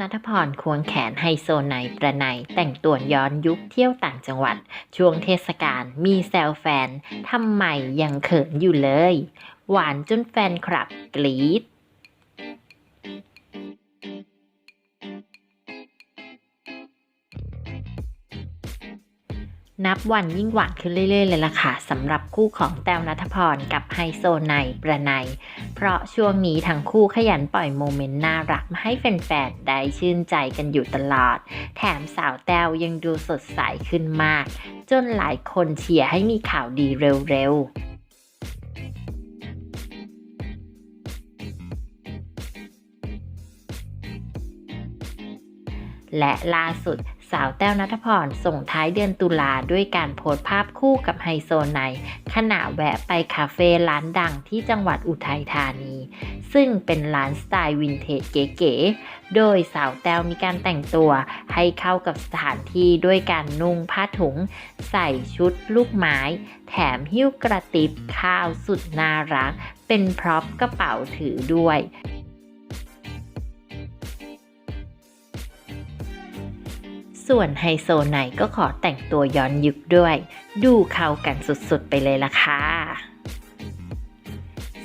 นัทพรควงแขนไฮโซไนประไนแต่งตัวย้อนยุคเที่ยวต่างจังหวัด ช่วงเทศกาลมีแซวแฟนทำไมยังเขินอยู่เลย หวานจนแฟนคลับกรี๊ด นับวันยิ่งหวานขึ้นเรื่อย ๆ เลยล่ะค่ะสำหรับคู่ของแต้วนัทพรกับไฮโซไนประไนเพราะช่วงนี้ทั้งคู่ขยันปล่อยโมเมนต์น่ารักมาให้แฟนๆได้ชื่นใจกันอยู่ตลอด แถมสาวแต้วยังดูสดใสขึ้นมาก จนหลายคนเชียร์ให้มีข่าวดีเร็ว ๆและล่าสุด สาวแต้วนัทพรส่งท้ายเดือนตุลาด้วยการโพสต์ภาพคู่กับไฮโซไนขณะแวะไปคาเฟ่ร้านดังที่จังหวัดอุทัยธานี ซึ่งเป็นร้านสไตล์วินเทจเก๋ๆ โดยสาวแต้วมีการแต่งตัวให้เข้ากับสถานที่ด้วยการนุ่งผ้าถุง ใส่ชุดลูกไม้ แถมหิ้วกระติบข้าวสุดน่ารัก เป็นพร็อพกระเป๋าถือด้วย ส่วนไฮโซไนก็ขอแต่งตัวย้อนยุคด้วย ดูเข้ากันสุดๆไปเลยล่ะค่ะ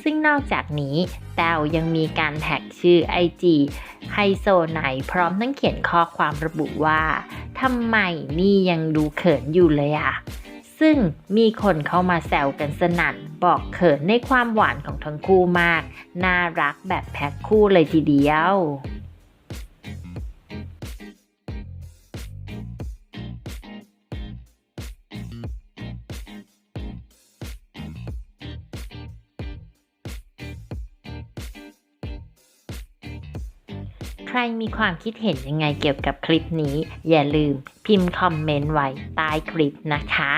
ซึ่งนอกจากนี้แต้วยังมีการแท็กชื่อ IG ไฮโซไนพร้อมทั้งเขียนข้อความระบุว่าทำไมนี่ยังดูเขินอยู่เลยอะซึ่งมีคนเข้ามาแซวกันสนั่น บอกเขินในความหวานของทั้งคู่มาก น่ารักแบบแพ็คคู่เลยทีเดียว ใครมีความคิดเห็นยังไงเกี่ยวกับคลิปนี้ อย่าลืมพิมพ์คอมเมนต์ไว้ใต้คลิปนะคะ